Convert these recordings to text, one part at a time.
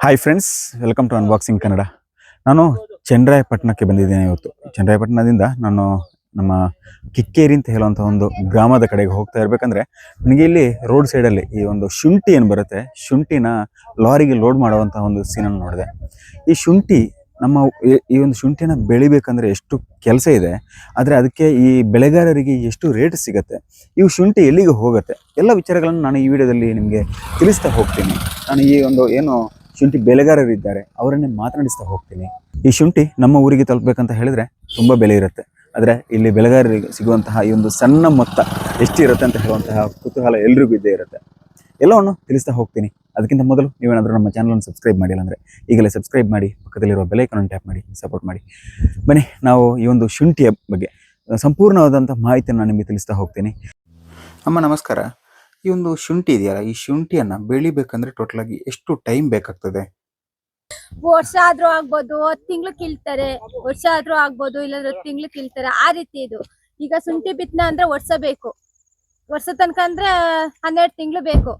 Hi friends welcome to unboxing Kannada ನಾನು ಚಂದ್ರಾಯಪಟ್ಟಣಕ್ಕೆ ಬಂದಿದ್ದೇನೆ ಇವತ್ತು. ಚಂದ್ರಾಯಪಟ್ಟಣದಿಂದ ನಾನು ನಮ್ಮ ಕಿಕ್ಕೇರಿ ಅಂತ ಹೇಳುವಂಥ ಒಂದು ಗ್ರಾಮದ ಕಡೆಗೆ ಹೋಗ್ತಾ ಇರಬೇಕಂದ್ರೆ, ನನಗೆ ಇಲ್ಲಿ ರೋಡ್ ಸೈಡಲ್ಲಿ ಈ ಒಂದು ಶುಂಠಿ ಏನು ಬರುತ್ತೆ, ಶುಂಠಿನ ಲಾರಿಗೆ ಲೋಡ್ ಮಾಡುವಂಥ ಒಂದು ಸೀನನ್ನು ನೋಡಿದೆ. ಈ ಶುಂಠಿ ನಮ್ಮ ಈ- ಒಂದು ಶುಂಠಿನ ಬೆಳಿಬೇಕಂದ್ರೆ ಎಷ್ಟು ಕೆಲಸ ಇದೆ, ಆದರೆ ಅದಕ್ಕೆ ಈ ಬೆಳೆಗಾರರಿಗೆ ಎಷ್ಟು ರೇಟ್ ಸಿಗುತ್ತೆ ಈ ಶುಂಠಿ ಎಲ್ಲಿಗೆ ಹೋಗುತ್ತೆ, ಎಲ್ಲ ವಿಚಾರಗಳನ್ನು ನಾನು ಈ ವಿಡಿಯೋದಲ್ಲಿ ನಿಮಗೆ ತಿಳಿಸ್ತಾ ಹೋಗ್ತೀನಿ. ನಾನು ಈ ಒಂದು ಏನು ಶುಂಠಿ ಬೆಳೆಗಾರರಿದ್ದಾರೆ ಅವರನ್ನೇ ಮಾತನಾಡಿಸ್ತಾ ಹೋಗ್ತೀನಿ. ಈ ಶುಂಠಿ ನಮ್ಮ ಊರಿಗೆ ತಲುಪಬೇಕಂತ ಹೇಳಿದ್ರೆ ತುಂಬ ಬೆಲೆ ಇರುತ್ತೆ. ಆದರೆ ಇಲ್ಲಿ ಬೆಳೆಗಾರರಿಗೆ ಸಿಗುವಂತಹ ಈ ಒಂದು ಸಣ್ಣ ಮೊತ್ತ ಎಷ್ಟಿರುತ್ತೆ ಅಂತ ಹೇಳುವಂತಹ ಕುತೂಹಲ ಎಲ್ರಿಗೂ ಇದ್ದೇ ಇರುತ್ತೆ. ಎಲ್ಲವನ್ನು ತಿಳಿಸ್ತಾ ಹೋಗ್ತೀನಿ. ಅದಕ್ಕಿಂತ ಮೊದಲು ನೀವೇನಾದರೂ ನಮ್ಮ ಚಾನಲನ್ನು ಸಬ್ಸ್ಕ್ರೈಬ್ ಮಾಡಿಲ್ಲ ಅಂದರೆ ಈಗಲೇ ಸಬ್ಸ್ಕ್ರೈಬ್ ಮಾಡಿ, ಪಕ್ಕದಲ್ಲಿರುವ ಬೆಲೈಕನನ್ನು ಟ್ಯಾಪ್ ಮಾಡಿ ಸಪೋರ್ಟ್ ಮಾಡಿ. ಬನ್ನಿ, ನಾವು ಈ ಒಂದು ಶುಂಠಿಯ ಬಗ್ಗೆ ಸಂಪೂರ್ಣವಾದಂಥ ಮಾಹಿತಿಯನ್ನು ನಾನು ನಿಮಗೆ ತಿಳಿಸ್ತಾ ಹೋಗ್ತೀನಿ. ಅಮ್ಮ, ನಮಸ್ಕಾರ. ಈ ಒಂದು ಶುಂಠಿ ಇದೆಯಲ್ಲ ಈ ಶುಂಠಿಯನ್ನ ಬೆಳಿಬೇಕಂದ್ರೆ ಟೋಟಲ್ ಆಗಿ ಎಷ್ಟು ಟೈಮ್ ಬೇಕಾಗ್ತದೆ? ವರ್ಷ ಆದ್ರೂ ಆಗ್ಬೋದು ಹತ್ತು ತಿಂಗಳು ಕೀಳ್ತಾರೆ. ವರ್ಷ ಆದ್ರೂ ಆಗ್ಬೋದು ಇಲ್ಲಾಂದ್ರೆ ಹತ್ತು ತಿಂಗಳು ಕೀಳ್ತಾರೆ. ಆ ರೀತಿ ಇದು. ಈಗ ಶುಂಠಿ ಬಿತ್ತನೆ ಅಂದ್ರೆ ವರ್ಷ ಬೇಕು. ವರ್ಷ ತನಕ ಅಂದ್ರೆ ಹನ್ನೆರಡು ತಿಂಗಳು ಬೇಕು.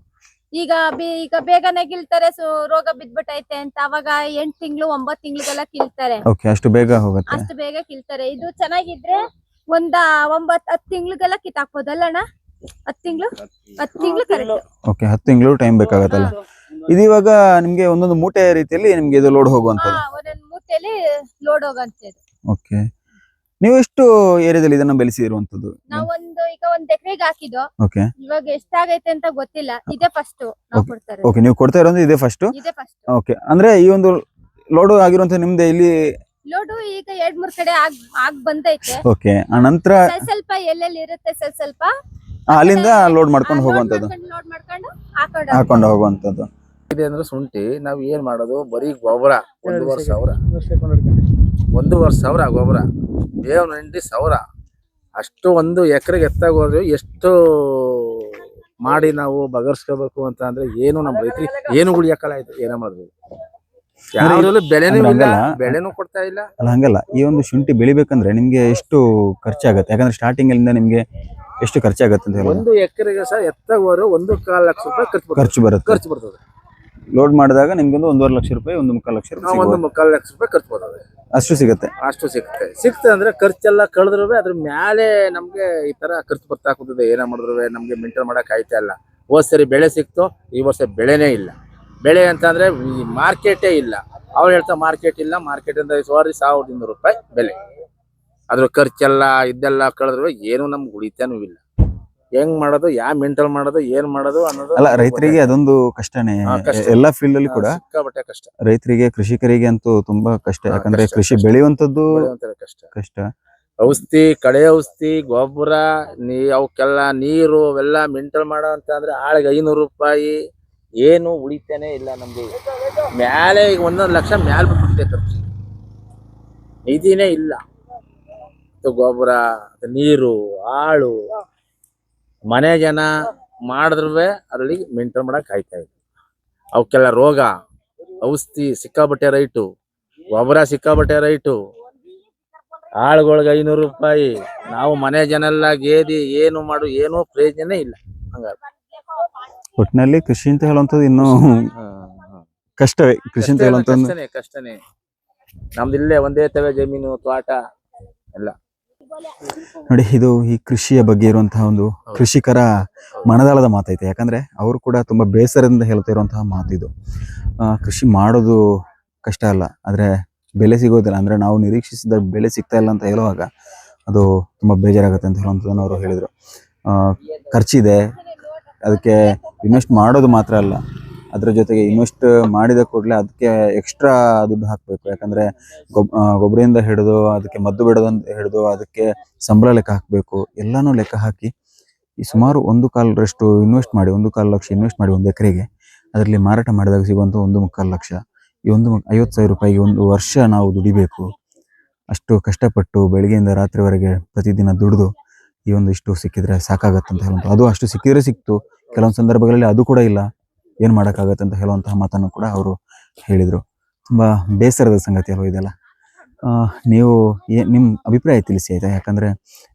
ಈಗ ಬಿ- ಈಗ ಬೇಗನೆ ಕೀಳ್ತಾರೆ ಸೊ ರೋಗ ಬಿದ್ಬಿಟ್ಟೈತೆ ಅಂತ. ಅವಾಗ ಎಂಟ್ ತಿಂಗಳು ಒಂಬತ್ ತಿಂಗಳಿಗೆಲ್ಲ ಕೀಳ್ತಾರೆ. ಓಕೆ ಅಷ್ಟು ಬೇಗ ಹೋಗುತ್ತೆ. ಅಷ್ಟು ಬೇಗ ಕೀಳ್ತಾರೆ. ಇದು ಚೆನ್ನಾಗಿದ್ರೆ ಒಂದ ಒಂಬತ್ ಹತ್ತು ತಿಂಗ್ಳಿಗೆಲ್ಲ ಕಿತ್ತಾಕ್ಬೋದಲ್ಲ ಅಣ್ಣ ಹತ್ತು ತಿಂಗಳು? ಹತ್ತು ತಿಂಗಳು. ಕರೆಕ್ಟ್ ಓಕೆ ಹತ್ತು ತಿಂಗಳು. ಟೈಮ್ ಬೇಕಾಗತ್ತಲ್ಲ? ಇದು ಇವಾಗ ನಿಮ್ಗೆ ಒಂದೊಂದು ಮೂಟೆ ರೀತಿಯಲ್ಲಿ ನಿಮ್ಗೆ ಇದು ಲೋಡ್ ಹೋಗುವಂಥದ್ದು? ಮೂಟೆಯಲ್ಲಿ ಮೂಟೆಲಿ ಲೋಡ್ ಹೋಗಂತದ್ದು ಓಕೆ ನೀವು ಎಷ್ಟು ಏರಿಯಾದಲ್ಲಿ ಇದನ್ನ ಬೆಳೆಸಿರುವಂತದ್ದು ನಾವೊಂದು ಈಗ ಒಂದ್ ಎಕರೆಗೆ ಹಾಕಿದ್ದು. ಓಕೆ ಇವಾಗ ಎಷ್ಟಾಗೈತೆ ಅಂತ ಗೊತ್ತಿಲ್ಲ. ಇದೇ ಫಸ್ಟ್ ನಾವು Okay. ಕೊಡ್ತಾರೆ. ಓಕೆ ನೀವು ಕೊಡ್ತಾ ಇರೋದು ಇದೆ ಫಸ್ಟ್ ಇದೇ ಫಸ್ಟ್ ಓಕೆ ಅಂದ್ರೆ ಈ ಒಂದು ಲೋಡ್ ಆಗಿರುವಂತ ನಿಮ್ದೆ ಇಲ್ಲಿ ಲೋಡು ಈಗ ಎರಡ್ ಮೂರ್ ಕಡೆ ಆಗ್ ಆಗ್ ಬಂದೈತೆ. ಓಕೆ ಆ ನಂತರ ಸ್ವಲ್ಪ ಎಲ್ಲೆಲ್ಲಿ ಇರುತ್ತೆ ಸ್ವಲ್ಪ ಸ್ವಲ್ಪ ಅಲ್ಲಿಂದ ಲೋಡ್ ಮಾಡ್ಕೊಂಡು ಹೋಗುವಂತದ್ದು ಲೋಡ್ ಮಾಡ್ಕೊಂಡು ಹಾಕೊಂಡು ಹಾಕೊಂಡು ಹೋಗುವಂಥದ್ದು. ಇದೆ ಅಂದ್ರೆ ಶುಂಠಿ ನಾವ್ ಏನ್ ಮಾಡೋದು? ಬರೀ ಗೊಬ್ಬರ ಒಂದೂವರೆ ಸಾವಿರ ಒಂದೂವರೆ ಸಾವಿರ ಗೊಬ್ಬರ. ಬೇವಿನ ಹಿಂಡಿ ಸಾವಿರ ಅಷ್ಟು ಒಂದು ಎಕರೆಗೆ ಎತ್ತಾಗ ಹೋದ್ರೆ ಎಷ್ಟು ಮಾಡಿ ನಾವು ಬಗರ್ಸ್ಕೋಬೇಕು ಅಂತ ಅಂದ್ರೆ ಏನು ನಮ್ಮ ರೈತರಿ ಏನು ಉಳಿಯಕ್ಕಲ್ಲ ಆಯ್ತು. ಏನ ಮಾಡಿದ್ರು ಯಾವ್ದ್ರಲ್ಲೂ ಬೆಳೆನೂ ಇಲ್ಲ ಹಂಗಲ್ಲ. ಬೆಳೆನೂ ಕೊಡ್ತಾ ಇಲ್ಲ. ಅಲ್ಲ ಹಂಗಲ್ಲ. ಈ ಒಂದು ಶುಂಠಿ ಬೆಳಿಬೇಕಂದ್ರೆ ನಿಮ್ಗೆ ಎಷ್ಟು ಖರ್ಚಾಗತ್ತೆ? ಯಾಕಂದ್ರೆ ಸ್ಟಾರ್ಟಿಂಗ್ ಅಲ್ಲಿಂದ ನಿಮ್ಗೆ ಎಷ್ಟು ಖರ್ಚಾಗತ್ತೆ ಅಂತ ಹೇಳಿ ಒಂದು ಎಕರೆಗೆ ಸಹ ಎತ್ತಾಗ ಹೋದ್ರೆ ಒಂದು ಕಾಲು ಲಕ್ಷ ರೂಪಾಯಿ ಖರ್ಚು ಬರ್ತದೆ. ಖರ್ಚು ಬರುತ್ತೆ. ಖರ್ಚು ಬರ್ತದೆ. ಲೋಡ್ ಮಾಡಿದಾಗ ನಿಮ್ಗೆ ಒಂದು ಒಂದೂವರೆ ಲಕ್ಷ ರೂಪಾಯಿ ಒಂದು ಮುಕ್ಕಾಲು ಲಕ್ಷ ರೂಪಾಯಿ ನಾವು ಒಂದು ಸಿಗ್ಬೋದು. ಮುಕ್ಕಾಲ್ ಲಕ್ಷ ರೂಪಾಯಿ ಖರ್ಚು ಬರ್ತದೆ. ಅಷ್ಟು ಸಿಗುತ್ತೆ. ಅಷ್ಟು ಸಿಗುತ್ತೆ. ಸಿಕ್ತ ಅಂದ್ರೆ ಖರ್ಚೆಲ್ಲ ಕಳೆದ್ರು ಅದ್ರ ಮೇಲೆ ನಮ್ಗೆ ಈ ತರ ಖರ್ಚು ಬರ್ತಾ ಕೂತದೆ ಏನ ಮಾಡಿದ್ರು ನಮ್ಗೆ ಮೇಂಟೈನ್ ಮಾಡಕ್ ಆಯ್ತಾ ಇಲ್ಲ. ಹೋದ್ ಸರಿ ಬೆಳೆ ಸಿಕ್ತು ಈ ವರ್ಷ ಬೆಳೆನೇ ಇಲ್ಲ. ಬೆಳೆ ಅಂತಂದ್ರೆ ಈ ಮಾರ್ಕೆಟೇ ಇಲ್ಲ. ಅವ್ರು ಹೇಳ್ತಾ ಮಾರ್ಕೆಟ್ ಇಲ್ಲ ಮಾರ್ಕೆಟ್ ಇಂದ ಸಾರಿ ಸಾವಿರದ ಇನ್ನೂರು ರೂಪಾಯಿ ಬೆಲೆ. ಅದ್ರ ಖರ್ಚೆಲ್ಲ ಇದೆಲ್ಲ ಕಳೆದ್ರು ಏನು ನಮ್ಗೆ ಉಳಿತಾನೂ ಇಲ್ಲ. ಹೆಂಗ್ ಮಾಡೋದು ಯಾವ ಮೆಂಟಲ್ ಮಾಡೋದು ಏನ್ ಮಾಡೋದು ಅನ್ನೋದು ಅಲ್ಲ ರೈತರಿಗೆ ಅದೊಂದು ಕಷ್ಟನೇ. ಹಾ, ಕಷ್ಟ. ಎಲ್ಲಾ ಫೀಲ್ಡ್ ಅಲ್ಲಿ ಕೂಡ ಸಿಕ್ಕಾಪಟ್ಟೆ ಕಷ್ಟ. ರೈತರಿಗೆ ಕೃಷಿಕರಿಗೆ ಅಂತೂ ತುಂಬಾ ಕಷ್ಟ. ಹಾ, ಯಾಕಂದ್ರೆ ಕಷ್ಟ, ಕೃಷಿ ಕಷ್ಟ. ಬೆಳೆಯುವಂತದ್ದು ಬೆಳೆಯುವಂಥದ್ದು ಕಷ್ಟ. ಕಷ್ಟ. ಔಷಧಿ ಕಳೆ ಔಷಧಿ ಗೊಬ್ಬರ ನೀ ಅವಕ್ಕೆಲ್ಲ ನೀರು ಅವೆಲ್ಲ ಮೆಂಟಲ್ ಮಾಡೋ ಅಂತ ಅಂದ್ರೆ ಆಳಿಗೆ ಐನೂರು ರೂಪಾಯಿ ಏನು ಉಳಿತಾನೆ ಇಲ್ಲ ನಮ್ಗೆ. ಮ್ಯಾಲೆ ಈಗ ಒಂದೊಂದು ಲಕ್ಷ ಮ್ಯಾಲೆ ಬಂದ್ಬಿಟ್ಟಿದೆ ಖರ್ಚು. ನಿಧಿನೇ ಇಲ್ಲ. ಮತ್ತು ಗೊಬ್ಬರ ನೀರು ಆಳು ಮನೆ ಜನ ಮಾಡಿದ್ರೆ ಅದ್ರಲ್ಲಿ ಮೇಂಟೈನ್ ಮಾಡಕ್ ಆಯ್ತಾ ಇದ್ವಿ ಅವಕ್ಕೆಲ್ಲ ರೋಗ ಔಷಧಿ ಸಿಕ್ಕಾಬಟ್ಟೆ ರೈಟು ಗೊಬ್ಬರ ಸಿಕ್ಕಾಬಟ್ಟೆ ರೈಟು. ಆಳುಗಳಿಗೆ ಐನೂರು ರೂಪಾಯಿ. ನಾವು ಮನೆ ಜನ ಎಲ್ಲ ಗೇದಿ ಏನು ಮಾಡು ಏನು ಪ್ರಯೋಜನ ಇಲ್ಲ. ಹಂಗಾದ್ರೆ ಒಟ್ಟಿನಲ್ಲಿ ಕೃಷಿ ಅಂತ ಹೇಳುವಂತದ್ದು ಇನ್ನು ಕಷ್ಟವೇ. ಕೃಷಿ ಅಂತ ಕಷ್ಟನೇ ಕಷ್ಟನೇ. ನಮ್ದು ಇಲ್ಲೇ ಒಂದೇ ತವೆ ಜಮೀನು ತೋಟ ಎಲ್ಲ. ನೋಡಿ ಇದು ಈ ಕೃಷಿಯ ಬಗ್ಗೆ ಇರುವಂತಹ ಒಂದು ಕೃಷಿಕರ ಮನದಾಳದ ಮಾತೈತೆ. ಯಾಕಂದ್ರೆ ಅವರು ಕೂಡ ತುಂಬಾ ಬೇಸರದಿಂದ ಹೇಳ್ತಾ ಇರುವಂತಹ ಮಾತು ಇದು. ಕೃಷಿ ಮಾಡೋದು ಕಷ್ಟ ಅಲ್ಲ. ಆದ್ರೆ ಬೆಲೆ ಸಿಗೋದಿಲ್ಲ. ಅಂದ್ರೆ ನಾವು ನಿರೀಕ್ಷಿಸಿದ ಬೆಲೆ ಸಿಗ್ತಾ ಇಲ್ಲ ಅಂತ ಹೇಳುವಾಗ ಅದು ತುಂಬಾ ಬೇಜಾರಾಗುತ್ತೆ ಅಂತ ಹೇಳುವಂಥದ್ದನ್ನು ಅವರು ಹೇಳಿದ್ರು. ಖರ್ಚಿದೆ. ಅದಕ್ಕೆ ಇನ್ವೆಸ್ಟ್ ಮಾಡೋದು ಮಾತ್ರ ಅಲ್ಲ. ಅದ್ರ ಜೊತೆಗೆ ಇನ್ವೆಸ್ಟ್ ಮಾಡಿದ ಕೂಡಲೇ ಅದಕ್ಕೆ ಎಕ್ಸ್ಟ್ರಾ ದುಡ್ಡು ಹಾಕಬೇಕು. ಯಾಕಂದ್ರೆ ಗೊಬ್ ಆ, ಗೊಬ್ಬರದಿಂದ ಹಿಡಿದು ಅದಕ್ಕೆ ಮದ್ದು ಬಿಡೋದಂತ ಹಿಡಿದು ಅದಕ್ಕೆ ಸಂಬಳ ಲೆಕ್ಕ ಹಾಕಬೇಕು. ಎಲ್ಲಾನು ಲೆಕ್ಕ ಹಾಕಿ ಈ ಸುಮಾರು ಒಂದು ಕಾಲರಷ್ಟು ಇನ್ವೆಸ್ಟ್ ಮಾಡಿ ಒಂದು ಕಾಲು ಲಕ್ಷ ಇನ್ವೆಸ್ಟ್ ಮಾಡಿ ಒಂದು ಎಕರೆಗೆ ಅದರಲ್ಲಿ ಮಾರಾಟ ಮಾಡಿದಾಗ ಸಿಗುವಂಥ ಒಂದು ಮುಕ್ಕಾಲು ಲಕ್ಷ. ಈ ಒಂದು ಐವತ್ತು ಸಾವಿರ ರೂಪಾಯಿಗೆ ಒಂದು ವರ್ಷ ನಾವು ದುಡಿಬೇಕು. ಅಷ್ಟು ಕಷ್ಟಪಟ್ಟು ಬೆಳಿಗ್ಗೆಯಿಂದ ರಾತ್ರಿವರೆಗೆ ಪ್ರತಿದಿನ ದುಡಿದು ಈ ಒಂದು ಇಷ್ಟು ಸಿಕ್ಕಿದ್ರೆ ಸಾಕಾಗತ್ತಂತ ಹೇಳುವಂಥ ಅದು ಅಷ್ಟು ಸಿಕ್ಕಿದ್ರೆ ಸಿಕ್ತು. ಕೆಲವೊಂದು ಸಂದರ್ಭಗಳಲ್ಲಿ ಅದು ಕೂಡ ಇಲ್ಲ. ಏನು ಮಾಡೋಕ್ಕಾಗತ್ತೆ ಅಂತ ಹೇಳುವಂತಹ ಮಾತನ್ನು ಕೂಡ ಅವರು ಹೇಳಿದರು. ತುಂಬ ಬೇಸರದ ಸಂಗತಿ ಅಲ್ವ ಇದೆಲ್ಲ? ನೀವು ಏ ನಿಮ್ಮ ಅಭಿಪ್ರಾಯ ತಿಳಿಸಿ ಆಯಿತಾ? ಯಾಕಂದ್ರೆ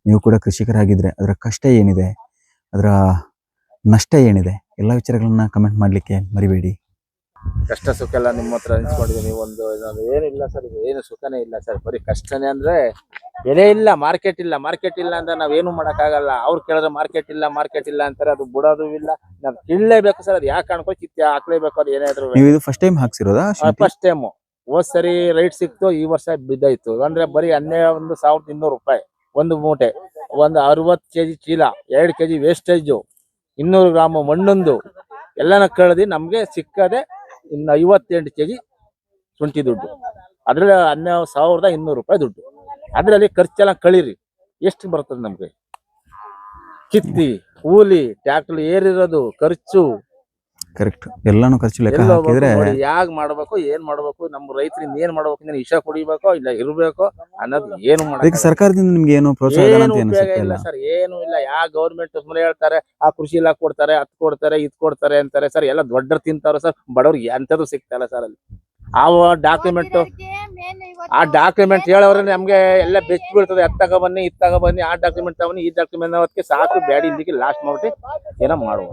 ನೀವು ಕೂಡ ಕೃಷಿಕರಾಗಿದ್ರೆ ಅದರ ಕಷ್ಟ ಏನಿದೆ, ಅದರ ನಷ್ಟ ಏನಿದೆ, ಎಲ್ಲ ವಿಚಾರಗಳನ್ನ ಕಮೆಂಟ್ ಮಾಡಲಿಕ್ಕೆ ಮರಿಬೇಡಿ. ಕಷ್ಟ ಸುಖ ಎಲ್ಲ ನಿಮ್ಮ ಹತ್ರ ಅನಿಸ್ಕೊಂಡಿದ್ದೀನಿ ಒಂದು ಏನಿಲ್ಲ ಸರ್ ಇದು ಏನು ಸುಖನೇ ಇಲ್ಲ ಸರ್ ಬರೀ ಕಷ್ಟನೇ ಅಂದ್ರೆ ಬೆಲೆ ಇಲ್ಲ ಮಾರ್ಕೆಟ್ ಇಲ್ಲ. ಮಾರ್ಕೆಟ್ ಇಲ್ಲ ಅಂದ್ರೆ ನಾವೇನು ಮಾಡಕ್ಕಾಗಲ್ಲ. ಅವ್ರು ಕೇಳಿದ್ರೆ ಮಾರ್ಕೆಟ್ ಇಲ್ಲ ಮಾರ್ಕೆಟ್ ಇಲ್ಲ ಅಂತಾರೆ. ಅದು ಬಿಡೋದು ಇಲ್ಲ. ನಾವು ತಿಳ್ಲೇಬೇಕು ಸರ್ ಅದು ಯಾಕೆ ಕಾಣ್ಕೋ ಚಿತ್ತ ಹಾಕ್ಲೇಬೇಕು ಅದು ಏನಾದ್ರು ನೀವು ಇದು ಫಸ್ಟ್ ಟೈಮ್ ಹಾಕ್ಸಿರೋದಾ ಫಸ್ಟ್ ಟೈಮು ಹೋದ್ ಸರಿ ರೈಟ್ ಸಿಕ್ತು ಈ ವರ್ಷ ಬಿದ್ದಾಯ್ತು. ಅಂದ್ರೆ ಬರೀ ಹನ್ನೆರಡು ಸಾವಿರದ ಇನ್ನೂರು ರೂಪಾಯಿ ಒಂದು ಮೂಟೆ. ಒಂದು ಅರವತ್ತು ಕೆಜಿ ಚೀಲ ಎರಡು ಕೆಜಿ ವೇಸ್ಟೇಜು ಇನ್ನೂರು ಗ್ರಾಮ್ ಮಣ್ಣೊಂದು. ಎಲ್ಲನ ಕಳೆದಿ ನಮಗೆ ಸಿಕ್ಕದೆ ಇನ್ನು ಐವತ್ತೆಂಟು ಕೆಜಿ ಶುಂಠಿ ದುಡ್ಡು. ಅದರಲ್ಲಿ ಹನ್ನೆರಡು ಸಾವಿರದ ಇನ್ನೂರು ರೂಪಾಯಿ ದುಡ್ಡು. ಅದರಲ್ಲಿ ಖರ್ಚೆಲ್ಲ ಕಳೀರಿ. ಎಷ್ಟು ಬರ್ತದೆ ನಮಗೆ? ಕಿತ್ತಿ, ಕೂಲಿ, ಟ್ಯಾಕ್ಟರ್ ಏರಿರೋದು, ಖರ್ಚು. ಕರೆಕ್ಟ್ ಎಲ್ಲಾನು ಖರ್ಚು ಲೆಕ್ಕ ಹಾಕಿದ್ರೆ ಯಾಗ ಮಾಡ್ಬೇಕು ಏನ್ ಮಾಡ್ಬೇಕು ನಮ್ಮ ರೈತರಿಂದ ಏನ್ ಮಾಡ್ಬೇಕು ಅಂದ್ರೆ ಇಷ್ಟ ಕುಡಿಬೇಕು ಇಲ್ಲ ಇರ್ಬೇಕು ಅನ್ನೋದು ಏನು ಅದಕ್ಕೆ ಸರ್ಕಾರದಿಂದ ನಿಮ್ಗೆ ಏನು ಪ್ರೋತ್ಸಾಹ ಏನು ಉಪಯೋಗ ಇಲ್ಲ ಸರ್ ಏನು ಇಲ್ಲ. ಯಾ ಗೌರ್ಮೆಂಟ್ ಸುಮ್ಮನೆ ಹೇಳ್ತಾರೆ ಆ ಕೃಷಿ ಇಲಾಖೆ ಕೊಡ್ತಾರೆ ಅದ್ ಕೊಡ್ತಾರೆ ಇದ್ ಕೊಡ್ತಾರೆ ಅಂತಾರೆ ಸರ್. ಎಲ್ಲ ದೊಡ್ಡರು ತಿಂತಾರ ಸರ್. ಬಡವ್ರಿಗೆ ಎಂತದು ಸಿಗ್ತಾ ಇಲ್ಲ ಸರ್ ಅಲ್ಲಿ. ಆ ಡಾಕ್ಯುಮೆಂಟ್ ಆ ಡಾಕ್ಯುಮೆಂಟ್ ಹೇಳೋರೆ ನಮ್ಗೆ ಎಲ್ಲ ಬೆಚ್ಚ ಬೀಳ್ತದೆ ಅದ್ ತಗೋ ಬನ್ನಿ ಇದ್ ತಗೋ ಬನ್ನಿ ಆ ಡಾಕ್ಯುಮೆಂಟ್ ತಗೊಂಡು ಈ ಡಾಕ್ಯುಮೆಂಟ್ ಸಾಕು ಬ್ಯಾಡಿ ಇದಕ್ಕೆ ಲಾಸ್ಟ್ ಮಾಡ್ಬಿಟ್ಟು ಏನೋ ಮಾಡುವ.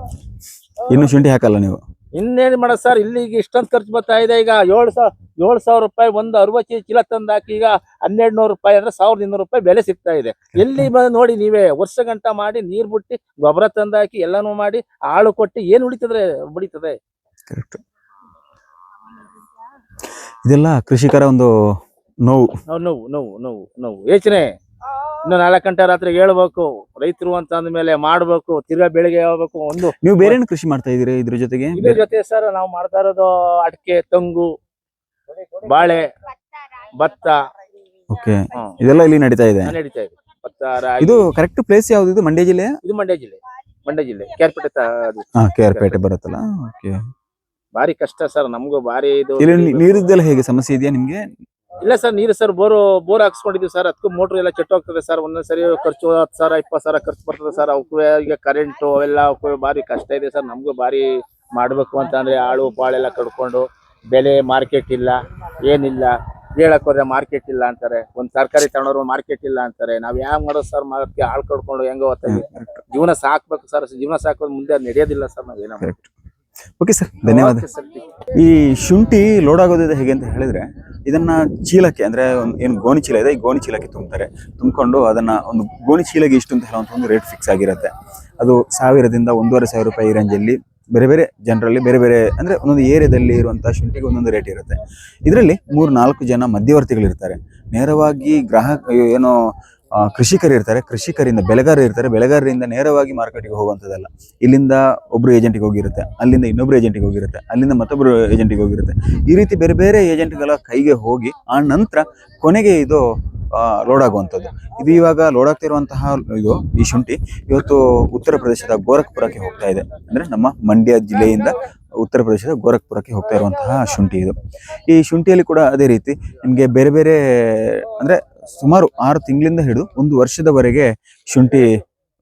ಇನ್ನು ಶುಂಠಿ ಹಾಕಲ್ಲ ನೀವು? ಇನ್ನೇನ್ ಮಾಡ ಸರ್ ಇಲ್ಲಿಗೆ ಇಷ್ಟೊಂದು ಖರ್ಚು ಬರ್ತಾ ಇದೆ. ಈಗ ಏಳು ಸಾವಿರ ಏಳು ಸಾವಿರ ರೂಪಾಯಿ ಒಂದು ಅರವತ್ತು ಚೀಲ ತಂದು ಹಾಕಿ ಈಗ ಹನ್ನೆರಡು ನೂರು ರೂಪಾಯಿ ಅಂದ್ರೆ ಸಾವಿರದ ಇನ್ನೂರು ರೂಪಾಯಿ ಬೆಲೆ ಸಿಗ್ತಾ ಇದೆ. ಎಲ್ಲಿ ಬಂದು ನೋಡಿ ನೀವೇ ವರ್ಷ ಗಂಟ ಮಾಡಿ ನೀರ್ ಬಿಟ್ಟು ಗೊಬ್ಬರ ತಂದು ಹಾಕಿ ಎಲ್ಲಾನು ಮಾಡಿ ಆಳು ಕೊಟ್ಟು ಏನ್ ಉಳಿತದ್ರೆ ಉಳಿತದೆ? ಕರೆಕ್ಟ್ ಇದೆಲ್ಲ ಕೃಷಿಕರ ಒಂದು ನೋವು ನೋವು ನೋವು ನೋವು ನೋವು. ಯೋಚನೆ. ಇನ್ನು ನಾಲ್ಕು ಗಂಟೆ ರಾತ್ರಿಗೆ ಹೇಳ್ಬೇಕು ರೈತರು ಅಂತ ಅಂದ್ಮೇಲೆ ಮಾಡ್ಬೇಕು ತಿರ್ಗಾ ಬೆಳಿಗ್ಗೆ ಹೇಳ್ಬೇಕು ಒಂದು ನೀವು ಬೇರೆ ಏನು ಕೃಷಿ ಮಾಡ್ತಾ ಇದೀರಿ ಇದ್ರ ಜೊತೆಗೆ? ಇದ್ರ ಜೊತೆ ಸರ್ ನಾವು ಮಾಡ್ತಾ ಇರೋದು ಅಡಿಕೆ ತಂಗು ಬಾಳೆ ಭತ್ತ. ಓಕೆ. ಇದೆಲ್ಲ ಇಲ್ಲಿ ನಡೀತಾ ಇದೆ? ನಡೀತಾ ಇದೆ. ಭತ್ತ ರಾಗಿ. ಇದು ಕರೆಕ್ಟ್ ಪ್ಲೇಸ್ ಯಾವ್ದು ಇದು? ಮಂಡ್ಯ ಜಿಲ್ಲೆ ಇದು ಮಂಡ್ಯ ಜಿಲ್ಲೆ. ಮಂಡ್ಯ ಜಿಲ್ಲೆ. ಕೇರ್ಪೇಟೆ ತ- ಅದು. ಹಾ ಕೆ ಆರ್ ಪೇಟೆ ಬರುತ್ತಲ್ಲ. ಓಕೆ. ಬಾರಿ ಕಷ್ಟ ಸರ್ ನಮಗೂ ಬಾರಿ ಇದು. ಇಲ್ಲಿ ನೀರಿದ್ದೆಲ್ಲ ಹೇಗೆ ಸಮಸ್ಯೆ ಇದೆಯಾ ನಿಮ್ಗೆ? ಇಲ್ಲ ಸರ್ ನೀರು ಸರ್ ಬೋರ್ ಬೋರ್ ಹಾಕ್ಸ್ಕೊಂಡಿದ್ವಿ ಸರ್. ಅದಕ್ಕೂ ಮೋಟ್ರ್ ಎಲ್ಲ ಚೆಟ್ಟು ಹೋಗ್ತದೆ ಸರ್. ಒಂದೊಂದು ಸರಿ ಖರ್ಚು ಹತ್ತು ಸಾವಿರ ಇಪ್ಪತ್ತು ಸಾವಿರ ಖರ್ಚು ಬರ್ತದೆ ಸರ್. ಅವಕ್ಕೂ ಈಗ ಕರೆಂಟು ಅವೆಲ್ಲ ಅವಕ್ಕೂ ಭಾರಿ ಕಷ್ಟ ಇದೆ ಸರ್. ನಮಗೂ ಭಾರಿ ಮಾಡಬೇಕು ಅಂತ ಅಂದ್ರೆ ಆಳು ಪಾಳೆಲ್ಲ ಕಡ್ಕೊಂಡು ಬೆಲೆ ಮಾರ್ಕೆಟ್ ಇಲ್ಲ. ಏನಿಲ್ಲ. ಹೇಳಕ್ ಹೋದ್ರೆ ಮಾರ್ಕೆಟ್ ಇಲ್ಲ ಅಂತಾರೆ. ಒಂದು ಸರ್ಕಾರಿ ತಗೊಂಡ್ರು ಮಾರ್ಕೆಟ್ ಇಲ್ಲ ಅಂತಾರೆ. ನಾವ್ ಯಾವ ಮಾಡೋದು ಸರ್? ಮಾರ್ಕೆ ಆಳು ಕಡ್ಕೊಂಡು ಹೆಂಗ ಹೋಗ್ತಾ ಜೀವನ ಸಾಕ್ಬೇಕು ಸರ್. ಜೀವನ ಸಾಕೋದು ಮುಂದೆ ಅದು ನಡೆಯೋದಿಲ್ಲ ಸರ್ ನಾವೇನೋ ಓಕೆ ಸರ್ ಧನ್ಯವಾದ. ಈ ಶುಂಠಿ ಲೋಡ್ ಆಗೋದಿದೆ ಹೇಗೆ ಅಂತ ಹೇಳಿದ್ರೆ ಇದನ್ನ ಚೀಲಕ್ಕೆ ಅಂದ್ರೆ ಏನು ಗೋಣಿ ಚೀಲ ಇದೆ, ಈ ಗೋಣಿ ಚೀಲಕ್ಕೆ ತುಂಬ್ತಾರೆ. ತುಂಬಿಕೊಂಡು ಅದನ್ನ ಒಂದು ಗೋಣಿ ಚೀಲಗೆ ಇಷ್ಟು ಅಂತ ಹೇಳುವಂತ ಒಂದು ರೇಟ್ ಫಿಕ್ಸ್ ಆಗಿರುತ್ತೆ. ಅದು ಸಾವಿರದಿಂದ ಒಂದೂವರೆ ಸಾವಿರ ರೂಪಾಯಿ ರೇಂಜ್ ಅಲ್ಲಿ ಬೇರೆ ಬೇರೆ ಜನರಲ್ಲಿ ಬೇರೆ ಬೇರೆ ಅಂದ್ರೆ ಒಂದೊಂದು ಏರಿಯಾದಲ್ಲಿ ಇರುವಂತಹ ಶುಂಠಿಗೆ ಒಂದೊಂದು ರೇಟ್ ಇರುತ್ತೆ. ಇದರಲ್ಲಿ ಮೂರ್ ನಾಲ್ಕು ಜನ ಮಧ್ಯವರ್ತಿಗಳಿರ್ತಾರೆ. ನೇರವಾಗಿ ಗ್ರಾಹಕ, ಏನೋ ಕೃಷಿಕರು ಇರ್ತಾರೆ. ಕೃಷಿಕರಿಂದ ಬೆಳೆಗಾರರು ಇರ್ತಾರೆ. ಬೆಳೆಗಾರರಿಂದ ನೇರವಾಗಿ ಮಾರ್ಕೆಟ್ಗೆ ಹೋಗುವಂಥದ್ದಲ್ಲ. ಇಲ್ಲಿಂದ ಒಬ್ಬರು ಏಜೆಂಟಿಗೆ ಹೋಗಿರುತ್ತೆ. ಅಲ್ಲಿಂದ ಇನ್ನೊಬ್ಬರು ಏಜೆಂಟಿಗೆ ಹೋಗಿರುತ್ತೆ. ಅಲ್ಲಿಂದ ಮತ್ತೊಬ್ಬರು ಏಜೆಂಟಿಗೆ ಹೋಗಿರುತ್ತೆ. ಈ ರೀತಿ ಬೇರೆ ಬೇರೆ ಏಜೆಂಟ್ಗಳ ಕೈಗೆ ಹೋಗಿ ಆ ನಂತರ ಕೊನೆಗೆ ಇದು ಲೋಡ್ ಆಗುವಂಥದ್ದು. ಇದು ಇವಾಗ ಲೋಡ್ ಆಗ್ತಿರುವಂತಹ ಇದು, ಈ ಶುಂಠಿ ಇವತ್ತು ಉತ್ತರ ಪ್ರದೇಶದ ಗೋರಖ್ಪುರಕ್ಕೆ ಹೋಗ್ತಾ ಇದೆ. ಅಂದರೆ ನಮ್ಮ ಮಂಡ್ಯ ಜಿಲ್ಲೆಯಿಂದ ಉತ್ತರ ಪ್ರದೇಶದ ಗೋರಖ್ಪುರಕ್ಕೆ ಹೋಗ್ತಾ ಇರುವಂತಹ ಶುಂಠಿ ಇದು. ಈ ಶುಂಠಿಯಲ್ಲಿ ಕೂಡ ಅದೇ ರೀತಿ ನಿಮಗೆ ಬೇರೆ ಬೇರೆ, ಅಂದ್ರೆ ಸುಮಾರು ಆರು ತಿಂಗಳಿಂದ ಹಿಡಿದು ಒಂದು ವರ್ಷದವರೆಗೆ ಶುಂಠಿ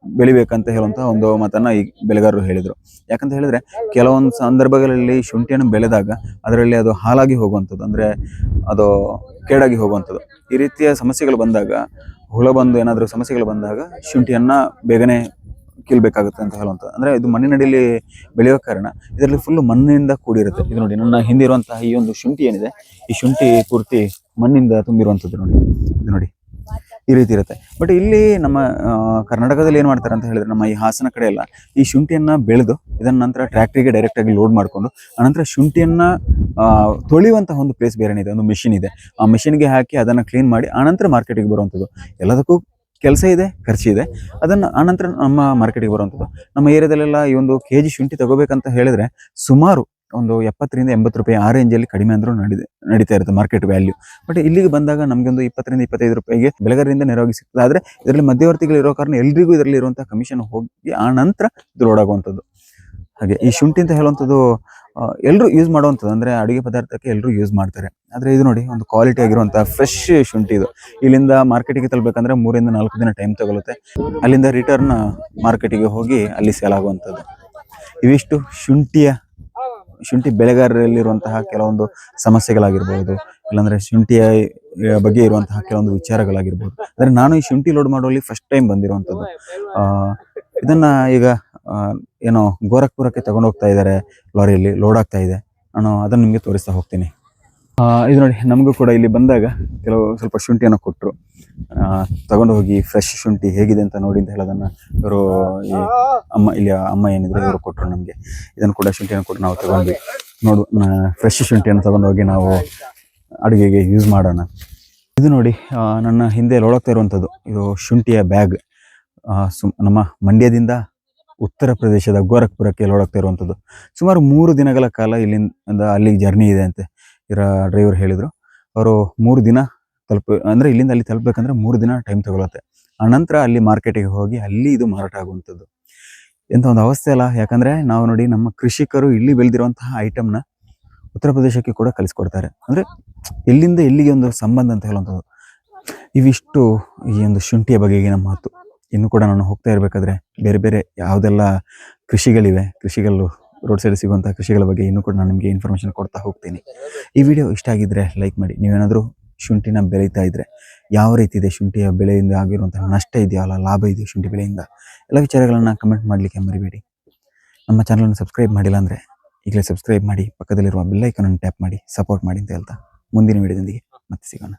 ಬೆಳಿಬೇಕಂತ ಹೇಳುವಂತಹ ಒಂದು ಮಾತನ್ನ ಈ ಬೆಳೆಗಾರರು ಹೇಳಿದರು. ಯಾಕಂತ ಹೇಳಿದ್ರೆ ಕೆಲವೊಂದು ಸಂದರ್ಭಗಳಲ್ಲಿ ಶುಂಠಿಯನ್ನು ಬೆಳೆದಾಗ ಅದರಲ್ಲಿ ಅದು ಹಾಲಾಗಿ ಹೋಗುವಂಥದ್ದು, ಅಂದ್ರೆ ಅದು ಕೇಡಾಗಿ ಹೋಗುವಂಥದ್ದು. ಈ ರೀತಿಯ ಸಮಸ್ಯೆಗಳು ಬಂದಾಗ, ಹುಳ ಬಂದು ಏನಾದರೂ ಸಮಸ್ಯೆಗಳು ಬಂದಾಗ ಶುಂಠಿಯನ್ನು ಬೇಗನೆ ಕೀಳ್ಬೇಕಾಗುತ್ತೆ ಅಂತ ಹೇಳುವಂತ. ಅಂದ್ರೆ ಇದು ಮಣ್ಣಿನಡಿಯಲ್ಲಿ ಬೆಳೆಯೋ ಕಾರಣ ಇದರಲ್ಲಿ ಫುಲ್ ಮಣ್ಣಿನಿಂದ ಕೂಡಿರುತ್ತೆ. ಇದು ನೋಡಿ, ನನ್ನ ಹಿಂದೆ ಇರುವಂತಹ ಈ ಒಂದು ಶುಂಠಿ ಏನಿದೆ, ಈ ಶುಂಠಿ ಪೂರ್ತಿ ಮಣ್ಣಿಂದ ತುಂಬಿರುವಂತದ್ದು ನೋಡಿ. ಇದು ನೋಡಿ, ಈ ರೀತಿ ಇರುತ್ತೆ. ಬಟ್ ಇಲ್ಲಿ ನಮ್ಮ ಕರ್ನಾಟಕದಲ್ಲಿ ಏನ್ ಮಾಡ್ತಾರೆ ಅಂತ ಹೇಳಿದ್ರೆ, ನಮ್ಮ ಈ ಹಾಸನ ಕಡೆ ಎಲ್ಲ ಈ ಶುಂಠಿಯನ್ನ ಬೆಳೆದು ಇದನ್ನ ನಂತರ ಟ್ರ್ಯಾಕ್ಟರಿಗೆ ಡೈರೆಕ್ಟ್ ಆಗಿ ಲೋಡ್ ಮಾಡಿಕೊಂಡು ಅನಂತರ ಶುಂಠಿಯನ್ನ ತೊಳೆಯುವಂತಹ ಒಂದು ಪ್ಲೇಸ್ ಬೇರೆ ಇದೆ ಒಂದು ಮಿಷಿನ್ ಇದೆ. ಆ ಮಿಷಿನ್ಗೆ ಹಾಕಿ ಅದನ್ನ ಕ್ಲೀನ್ ಮಾಡಿ ಆನಂತರ ಮಾರ್ಕೆಟಿಗೆ ಬರುವಂಥದ್ದು. ಎಲ್ಲದಕ್ಕೂ ಕೆಲಸ ಇದೆ ಖರ್ಚಿದೆ ಅದನ್ನು ಆನಂತರ ನಮ್ಮ ಮಾರ್ಕೆಟಿಗೆ ಬರುವಂಥದ್ದು ನಮ್ಮ ಏರಿಯಾದಲ್ಲೆಲ್ಲ ಈ ಒಂದು ಕೆ ಜಿ ಶುಂಠಿ ತಗೋಬೇಕಂತ ಹೇಳಿದ್ರೆ ಸುಮಾರು ಒಂದು ಎಪ್ಪತ್ತರಿಂದ ಎಂಬತ್ತು ರೂಪಾಯಿ ಆ ರೇಂಜಲ್ಲಿ ಕಡಿಮೆ ಅಂದರೂ ನಡೀದೆ, ನಡೀತಾ ಇರುತ್ತೆ ಮಾರ್ಕೆಟ್ ವ್ಯಾಲ್ಯೂ ಬಟ್ ಇಲ್ಲಿಗೆ ಬಂದಾಗ ನಮಗೆ ಒಂದು ಇಪ್ಪತ್ತರಿಂದ ಇಪ್ಪತ್ತೈದು ರೂಪಾಯಿಗೆ ಬೆಳೆಗಾರರಿಂದ ನೆರವಾಗಿ ಸಿಗ್ತದೆ. ಆದರೆ ಇದರಲ್ಲಿ ಮಧ್ಯವರ್ತಿಗಳು ಇರೋ ಕಾರಣ ಎಲ್ರಿಗೂ ಇದರಲ್ಲಿ ಇರುವಂಥ ಕಮಿಷನ್ ಹೋಗಿ ಆ ನಂತರ ಇದು ಹಾಗೆ ಈ ಶುಂಠಿ ಅಂತ ಹೇಳುವಂಥದ್ದು ಎಲ್ಲರೂ ಯೂಸ್ ಮಾಡುವಂಥದ್ದು ಅಂದರೆ ಅಡುಗೆ ಪದಾರ್ಥಕ್ಕೆ ಎಲ್ಲರೂ ಯೂಸ್ ಮಾಡ್ತಾರೆ. ಆದರೆ ಇದು ನೋಡಿ, ಒಂದು ಕ್ವಾಲಿಟಿ ಆಗಿರುವಂಥ ಫ್ರೆಶ್ ಶುಂಠಿ ಇದು. ಇಲ್ಲಿಂದ ಮಾರ್ಕೆಟಿಗೆ ತಲುಪಬೇಕಂದ್ರೆ ಮೂರಿಂದ ನಾಲ್ಕು ದಿನ ಟೈಮ್ ತಗೊಳುತ್ತೆ. ಅಲ್ಲಿಂದ ರಿಟರ್ನ್ ಮಾರ್ಕೆಟಿಗೆ ಹೋಗಿ ಅಲ್ಲಿ ಸೇಲ್ ಆಗುವಂಥದ್ದು. ಇವಿಷ್ಟು ಶುಂಠಿಯ, ಶುಂಠಿ ಬೆಳೆಗಾರರಲ್ಲಿರುವಂತಹ ಕೆಲವೊಂದು ಸಮಸ್ಯೆಗಳಾಗಿರ್ಬೋದು, ಇಲ್ಲಾಂದರೆ ಶುಂಠಿಯ ಬಗ್ಗೆ ಇರುವಂತಹ ಕೆಲವೊಂದು ವಿಚಾರಗಳಾಗಿರ್ಬೋದು. ಅಂದರೆ ನಾನು ಈ ಶುಂಠಿ ಲೋಡ್ ಮಾಡುವಲ್ಲಿ ಫಸ್ಟ್ ಟೈಮ್ ಬಂದಿರುವಂಥದ್ದು. ಇದನ್ನು ಈಗ ಏನೋ ಗೋರಖ್ಪುರಕ್ಕೆ ತಗೊಂಡು ಹೋಗ್ತಾ ಇದ್ದಾರೆ ಲಾರಿಯಲ್ಲಿ ಲೋಡ್ ಆಗ್ತಾ ಇದೆ. ನಾನು ಅದನ್ನು ನಿಮಗೆ ತೋರಿಸ್ತಾ ಹೋಗ್ತೀನಿ. ಇದು ನೋಡಿ, ನಮಗೂ ಕೂಡ ಇಲ್ಲಿ ಬಂದಾಗ ಕೆಲವು ಸ್ವಲ್ಪ ಶುಂಠಿಯನ್ನು ಕೊಟ್ಟರು ತಗೊಂಡು ಹೋಗಿ ಫ್ರೆಶ್ ಶುಂಠಿ ಹೇಗಿದೆ ಅಂತ ನೋಡಿ ಅಂತ ಹೇಳೋದನ್ನು ಇವರು ಅಮ್ಮ, ಇಲ್ಲಿ ಅಮ್ಮ ಏನಿದ್ರು ಇವರು ಕೊಟ್ಟರು ನಮಗೆ. ಇದನ್ನು ಕೂಡ ಶುಂಠಿಯನ್ನು ಕೊಟ್ಟು ನಾವು ತಗೊಂಡ್ವಿ ನೋಡು ಫ್ರೆಶ್ ಶುಂಠಿಯನ್ನು ತಗೊಂಡು ಹೋಗಿ ನಾವು ಅಡುಗೆಗೆ ಯೂಸ್ ಮಾಡೋಣ. ಇದು ನೋಡಿ ನನ್ನ ಹಿಂದೆ ಲೋಡಾಗ್ತಾ ಇರುವಂಥದ್ದು ಇದು ಶುಂಠಿಯ ಬ್ಯಾಗ್ ಸುಮ್, ನಮ್ಮ ಮಂಡ್ಯದಿಂದ ಉತ್ತರ ಪ್ರದೇಶದ ಗೋರಖ್ಪುರಕ್ಕೆ ಲೋಡಾಗ್ತಾ ಇರುವಂಥದ್ದು. ಸುಮಾರು ಮೂರು ದಿನಗಳ ಕಾಲ ಇಲ್ಲಿಂದ ಅಲ್ಲಿಗೆ ಜರ್ನಿ ಇದೆ ಅಂತೆ ಇರ ಡ್ರೈವರ್ ಹೇಳಿದರು. ಅವರು ಮೂರು ದಿನ ತಲುಪ, ಅಂದರೆ ಇಲ್ಲಿಂದ ಅಲ್ಲಿ ತಲುಪಬೇಕಂದ್ರೆ ಮೂರು ದಿನ ಟೈಮ್ ತಗೊಳುತ್ತೆ. ಆನಂತರ ಅಲ್ಲಿ ಮಾರ್ಕೆಟಿಗೆ ಹೋಗಿ ಅಲ್ಲಿ ಇದು ಮಾರಾಟ ಆಗುವಂಥದ್ದು. ಎಂಥ ಒಂದು ಅವಸ್ಥೆ ಅಲ್ಲ. ಯಾಕಂದರೆ ನಾವು ನೋಡಿ ನಮ್ಮ ಕೃಷಿಕರು ಇಲ್ಲಿ ಬೆಳೆದಿರುವಂತಹ ಐಟಮ್ನ ಉತ್ತರ ಪ್ರದೇಶಕ್ಕೆ ಕೂಡ ಕಲಿಸ್ಕೊಡ್ತಾರೆ ಅಂದರೆ ಎಲ್ಲಿಂದ ಎಲ್ಲಿಗೆ ಒಂದು ಸಂಬಂಧ ಅಂತ ಹೇಳುವಂಥದ್ದು. ಇವಿಷ್ಟು ಈ ಒಂದು ಶುಂಠಿಯ ಬಗೆಗಿನ ಮಾತು. ಇನ್ನು ಕೂಡ ನಾನು ಹೋಗ್ತಾ ಇರಬೇಕಾದ್ರೆ ಬೇರೆ ಬೇರೆ ಯಾವುದೆಲ್ಲ ಕೃಷಿಗಳಿವೆ, ಕೃಷಿಗಳು ರೋಡ್ ಸೈಡ್ ಸಿಗುವಂಥ ಕೃಷಿಗಳ ಬಗ್ಗೆ ಇನ್ನೂ ಕೂಡ ನಾನು ನಿಮಗೆ ಇನ್ಫಾರ್ಮೇಷನ್ ಕೊಡ್ತಾ ಹೋಗ್ತೀನಿ. ಈ ವಿಡಿಯೋ ಇಷ್ಟ ಆಗಿದ್ದರೆ ಲೈಕ್ ಮಾಡಿ. ನೀವೇನಾದರೂ ಶುಂಠಿನ ಬೆಳೀತಾ ಇದ್ದರೆ ಯಾವ ರೀತಿ ಇದೆ ಶುಂಠಿಯ ಬೆಳೆಯಿಂದ ಆಗಿರುವಂಥ ನಷ್ಟ ಇದೆಯಲ್ಲ ಲಾಭ ಇದೆಯೋ ಶುಂಠಿ ಬೆಳೆಯಿಂದ? ಎಲ್ಲ ವಿಚಾರಗಳನ್ನು ಕಮೆಂಟ್ ಮಾಡಲಿಕ್ಕೆ ಮರಿಬೇಡಿ. ನಮ್ಮ ಚಾನಲನ್ನು ಸಬ್ಸ್ಕ್ರೈಬ್ ಮಾಡಿಲ್ಲ ಅಂದರೆ ಈಗಲೇ ಸಬ್ಸ್ಕ್ರೈಬ್ ಮಾಡಿ, ಪಕ್ಕದಲ್ಲಿರುವ ಬೆಲ್ಲೈಕನನ್ನು ಟ್ಯಾಪ್ ಮಾಡಿ ಸಪೋರ್ಟ್ ಮಾಡಿ ಅಂತ ಹೇಳ್ತಾ ಮುಂದಿನ ವಿಡಿಯೋದೊಂದಿಗೆ ಮತ್ತೆ ಸಿಗೋಣ.